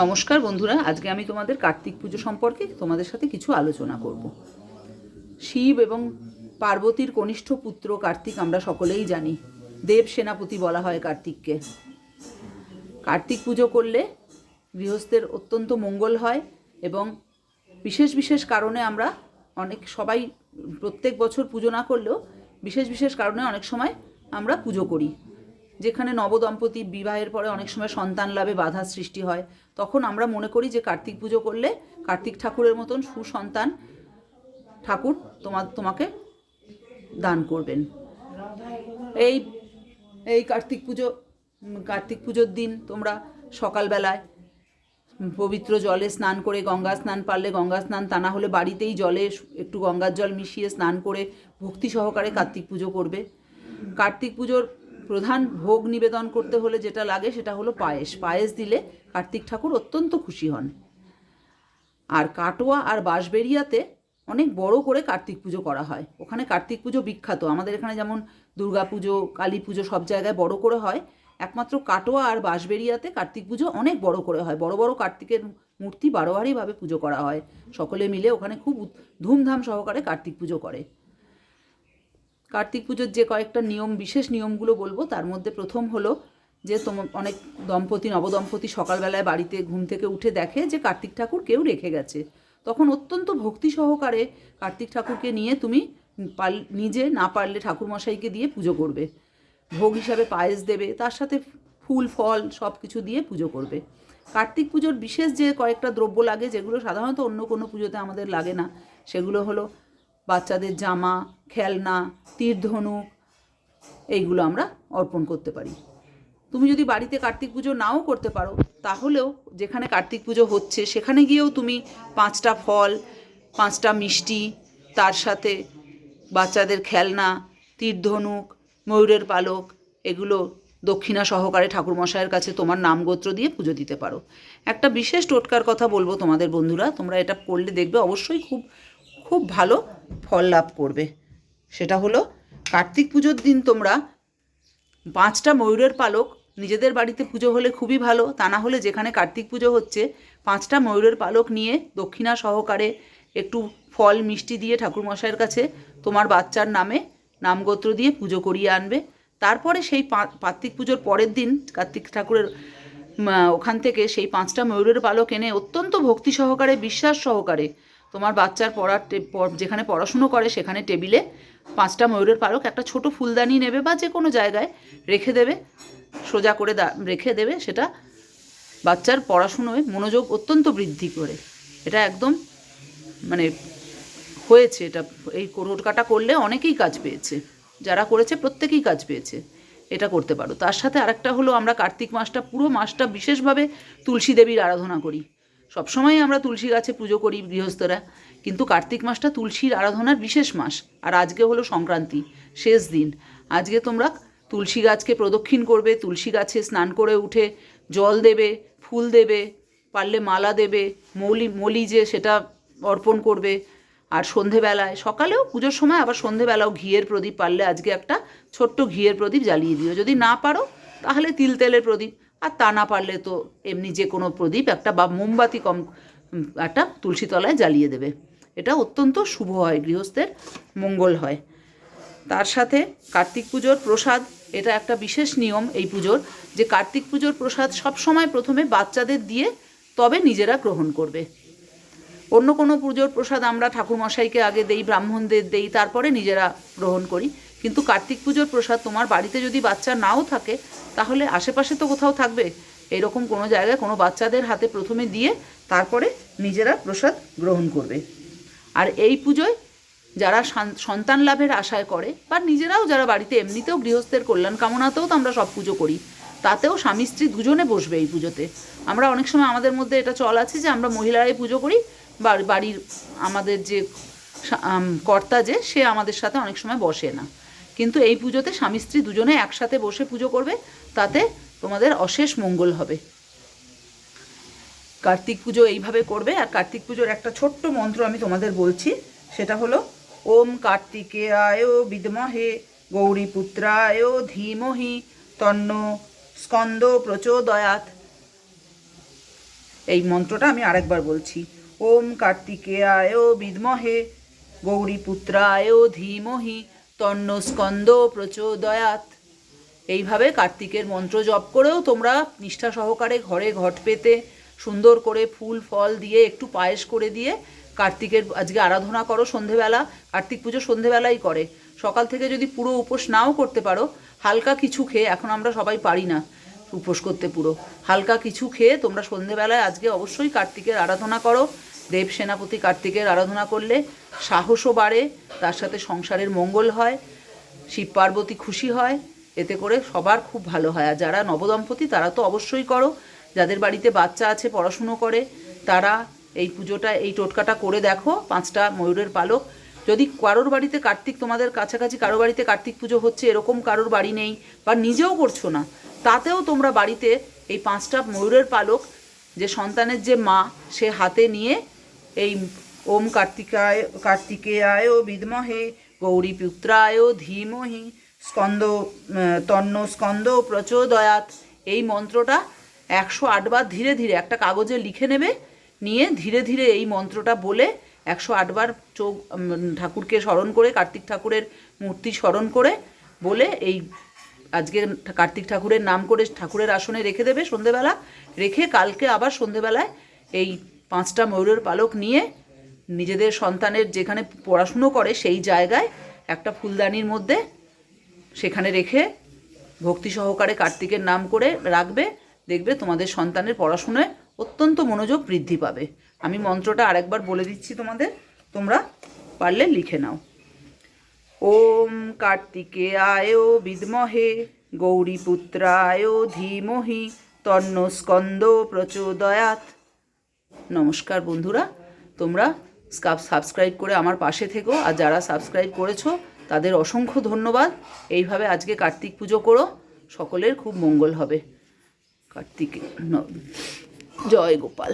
নমস্কার বন্ধুরা, আজকে আমি তোমাদের কার্তিক পুজো সম্পর্কে তোমাদের সাথে কিছু আলোচনা করব। শিব এবং পার্বতীর কনিষ্ঠ পুত্র কার্তিক আমরা সকলেই জানি। দেব সেনাপতি বলা হয় কার্তিককে। কার্তিক পুজো করলে গৃহস্থের অত্যন্ত মঙ্গল হয় এবং বিশেষ বিশেষ কারণে আমরা অনেক সবাই প্রত্যেক বছর পুজো না করলেও বিশেষ বিশেষ কারণে অনেক সময় আমরা পুজো করি। যেখানে নবদম্পতি বিবাহের পরে অনেক সময় সন্তান লাভে বাধা সৃষ্টি হয়, তখন আমরা মনে করি যে কার্তিক পুজো করলে কার্তিক ঠাকুরের মতন সুসন্তান ঠাকুর তোমার তোমাকে দান করবেন। এই এই কার্তিক পুজো, কার্তিক পুজোর দিন তোমরা সকালবেলায় পবিত্র জলে স্নান করে গঙ্গা স্নান পারলে গঙ্গা স্নান, তা না হলে বাড়িতেই জলে একটু গঙ্গার জল মিশিয়ে স্নান করে ভক্তি সহকারে কার্তিক পুজো করবে। কার্তিক পুজোর প্রধান ভোগ নিবেদন করতে হলে যেটা লাগে সেটা হলো পায়েস। পায়েস দিলে কার্তিক ঠাকুর অত্যন্ত খুশি হন। আর কাটোয়া আর বাঁশবেড়িয়াতে অনেক বড় করে কার্তিক পুজো করা হয়। ওখানে কার্তিক পুজো বিখ্যাত। আমাদের এখানে যেমন দুর্গা পুজো, কালী পুজো সব জায়গায় বড় করে হয়। একমাত্র কাটোয়া আর বাঁশবেড়িয়াতে কার্তিক পুজো অনেক বড় করে হয়। বড় বড় কার্তিকের মূর্তি বারোয়ারিভাবে পুজো করা হয়। সকলে মিলে ওখানে খুব ধুমধাম সহকারে কার্তিক পুজো করে। কার্তিক পুজোর যে কয়েকটা নিয়ম, বিশেষ নিয়মগুলো বলব, তার মধ্যে প্রথম হলো যে তোম, অনেক দম্পতি, নবদম্পতি সকালবেলায় বাড়িতে ঘুম থেকে উঠে দেখে যে কার্তিক ঠাকুর কেউ রেখে গেছে। তখন অত্যন্ত ভক্তি সহকারে কার্তিক ঠাকুরকে নিয়ে তুমি পাল, নিজে না পারলে ঠাকুরমশাইকে দিয়ে পুজো করবে। ভোগ হিসাবে পায়েস দেবে, তার সাথে ফুল, ফল সব কিছু দিয়ে পুজো করবে। কার্তিক পুজোর বিশেষ যে কয়েকটা দ্রব্য লাগে, যেগুলো সাধারণত অন্য কোনো পুজোতে আমাদের লাগে না, সেগুলো হলো বাচ্চাদের জামা, খেলনা, তীরধনুক, এইগুলো আমরা অর্পণ করতে পারি। তুমি যদি বাড়িতে কার্তিক পুজো নাও করতে পারো, তাহলেও যেখানে কার্তিক পুজো হচ্ছে, সেখানে গিয়েও তুমি পাঁচটা ফল, পাঁচটা মিষ্টি, তার সাথে বাচ্চাদের খেলনা, তীরধনুক, ময়ূরের পালক, এগুলো দক্ষিণা সহকারে ঠাকুরমশাইয়ের কাছে তোমার নামগোত্র দিয়ে পুজো দিতে পারো। একটা বিশেষ টোটকার কথা বলব তোমাদের বন্ধুরা, তোমরা এটা করলে দেখবে অবশ্যই খুব খুব ভালো ফল লাভ করবে। সেটা হলো, কার্তিক পুজোর দিন তোমরা পাঁচটা ময়ূরের পালক, নিজেদের বাড়িতে পুজো হলে খুবই ভালো, তা না হলে যেখানে কার্তিক পুজো হচ্ছে, পাঁচটা ময়ূরের পালক নিয়ে দক্ষিণা সহকারে একটু ফল মিষ্টি দিয়ে ঠাকুরমশাইয়ের কাছে তোমার বাচ্চার নামে নামগোত্র দিয়ে পুজো করিয়ে আনবে। তারপরে সেই কার্তিক পুজোর পরের দিন, কার্তিক ঠাকুরের ওখান থেকে সেই পাঁচটা ময়ূরের পালক এনে অত্যন্ত ভক্তি সহকারে, বিশ্বাস সহকারে তোমার বাচ্চার পড়ার যেখানে পড়াশুনো করে সেখানে টেবিলে পাঁচটা ময়ূরের পালক, একটা ছোট ফুলদানি নেবে বা যে কোনো জায়গায় রেখে দেবে, সোজা করে রেখে দেবে সেটা বাচ্চার পড়াশুনোয় মনোযোগ অত্যন্ত বৃদ্ধি করে। এটা একদম মানে হয়েছে এটা, এই টোটকাটা করলে অনেকেই কাজ পেয়েছে, যারা করেছে প্রত্যেকেই কাজ পেয়েছে, এটা করতে পারো। তার সাথে আরেকটা হলো আমরা কার্তিক মাসটা, পুরো মাসটা বিশেষভাবে তুলসী দেবীর আরাধনা করি। সবসময় আমরা তুলসী গাছে পুজো করি গৃহস্থরা, কিন্তু কার্তিক মাসটা তুলসীর আরাধনার বিশেষ মাস, আর আজকে হলো সংক্রান্তি, শেষ দিন। আজকে তোমরা তুলসী গাছকে প্রদক্ষিণ করবে, তুলসী গাছে স্নান করে উঠে জল দেবে, ফুল দেবে, পারলে মালা দেবে, মৌলি, মলি যে সেটা অর্পণ করবে, আর সন্ধেবেলায়, সকালেও পুজোর সময় আবার সন্ধেবেলাও ঘিয়ের প্রদীপ পারলে আজকে একটা ছোট্ট ঘিয়ের প্রদীপ জ্বালিয়ে দিও। যদি না পারো, তাহলে তিল তেলের প্রদীপ আর তা না পারলে তো এমনি যে কোনো প্রদীপ একটা বা মোমবাতি কম একটা তুলসী তলায় জ্বালিয়ে দেবে। এটা অত্যন্ত শুভ হয়, গৃহস্থের মঙ্গল হয়। তার সাথে কার্তিক পুজোর প্রসাদ, এটা একটা বিশেষ নিয়ম এই পুজোর, যে কার্তিক পুজোর প্রসাদ সবসময় প্রথমে বাচ্চাদের দিয়ে তবে নিজেরা গ্রহণ করবে। অন্য কোনো পুজোর প্রসাদ আমরা ঠাকুরমশাইকে আগে দেই, ব্রাহ্মণদের দেই, তারপরে নিজেরা গ্রহণ করি। কিন্তু কার্তিক পুজোর প্রসাদ তোমার বাড়িতে যদি বাচ্চা নাও থাকে, তাহলে আশেপাশে তো কোথাও থাকবে। এরকম কোনো জায়গায় কোনো বাচ্চাদের হাতে প্রথমে দিয়ে তারপরে নিজেরা প্রসাদ গ্রহণ করবে। আর এই পুজোয় যারা সন্তান লাভের আশায় করে বা নিজেরাও যারা বাড়িতে এমনিতেও গৃহস্থের কল্যাণ কামনাতেও তো আমরা সব পুজো করি, তাতেও স্বামী স্ত্রী দুজনে বসবে এই পুজোতে। আমরা অনেক সময় আমাদের মধ্যে এটা চল আছে যে আমরা মহিলারাই পুজো করি বাড়ির আমাদের যে কর্তা যে, সে আমাদের সাথে অনেক সময় বসে না। কিন্তু এই পুজোতে স্বামী স্ত্রী দুজনে একসাথে বসে পুজো করবে, তাতে তোমাদের অশেষ মঙ্গল হবে। কার্তিক পুজো এইভাবে করবে, আর কার্তিক পুজোর একটা ছোট্ট মন্ত্র আমি তোমাদের বলছি, সেটা হলো, ওম কার্তিকেয়ায় বিদ্মহে গৌরীপুত্রায় ধীমহি তন্ন স্কন্দ প্রচোদয়াত এই মন্ত্রটা আমি আরেকবার বলছি, ওম কার্তিকেয়ায় বিদ্মহে গৌরীপুত্রায় ধীমহি তন্ন স্কন্দ প্রচোদয়াত। এইভাবে কার্তিকের মন্ত্র জপ করেও তোমরা নিষ্ঠা সহকারে ঘরে ঘট পেতে, সুন্দর করে ফুল, ফল দিয়ে একটু পায়েস করে দিয়ে কার্তিকের আজকে আরাধনা করো সন্ধেবেলা। কার্তিক পুজো সন্ধেবেলাই করে। সকাল থেকে যদি পুরো উপোস নাও করতে পারো, হালকা কিছু খেয়ে, এখন আমরা সবাই পারি না উপোস করতে পুরো। হালকা কিছু খেয়ে তোমরা সন্ধেবেলায় আজকে অবশ্যই কার্তিকের আরাধনা করো। দেব সেনাপতি কার্তিকের আরাধনা করলে সাহসও বাড়ে, তার সাথে সংসারের মঙ্গল হয়, শিব পার্বতী খুশি হয়, এতে করে সবার খুব ভালো হয়। আর যারা নবদম্পতি, তারা তো অবশ্যই করো। যাদের বাড়িতে বাচ্চা আছে, পড়াশুনো করে, তারা এই পুজোটা, এই টোটকাটা করে দেখো, পাঁচটা ময়ূরের পালক। যদি কারোর বাড়িতে কার্তিক তোমাদের কাছাকাছি, কারোর বাড়িতে কার্তিক পুজো হচ্ছে, এরকম কারোর বাড়ি নেই বা নিজেও করছ না, তাতেও তোমরা বাড়িতে এই পাঁচটা ময়ূরের পালক, যে সন্তানের যে মা, সে হাতে নিয়ে এই ওম কার্তিকায়, কার্তিকেয়ায় বিদমহে, গৌরী পুত্রায় ধীমহি, স্কন্দ তন্ন স্কন্দ প্রচোদয়াত এই মন্ত্রটা একশো আটবার ধীরে ধীরে একটা কাগজে লিখে নেবে, নিয়ে ধীরে ধীরে এই মন্ত্রটা বলে একশো আটবার চোখ ঠাকুরকে স্মরণ করে, কার্তিক ঠাকুরের মূর্তি স্মরণ করে বলে এই আজকে কার্তিক ঠাকুরের নাম করে ঠাকুরের আসনে রেখে দেবে সন্ধেবেলা। রেখে কালকে আবার সন্ধেবেলায় এই পাঁচটা ময়ূরের পালক নিয়ে নিজেদের সন্তানের যেখানে পড়াশুনো করে সেই জায়গায় একটা ফুলদানির মধ্যে সেখানে রেখে ভক্তি সহকারে কার্তিকের নাম করে রাখবে, দেখবে তোমাদের সন্তানের পড়াশুনোয় অত্যন্ত মনোযোগ বৃদ্ধি পাবে। আমি মন্ত্রটা আরেকবার বলে দিচ্ছি তোমাদের, তোমরা পারলে লিখে নাও। ওম কার্তিকেয়ায় বিদমহে, গৌরীপুত্রায় ধীমহি তন্ন স্কন্দ প্রচোদয়াত নমস্কার বন্ধুরা, তোমরা সাবস্ক্রাইব করে আমার পাশে থেকো। আর যারা সাবস্ক্রাইব করেছ, তাদের অসংখ্য ধন্যবাদ। এইভাবে আজকে কার্তিক পুজো করো, সকলের খুব মঙ্গল হবে। কার্তিক জয় গোপাল।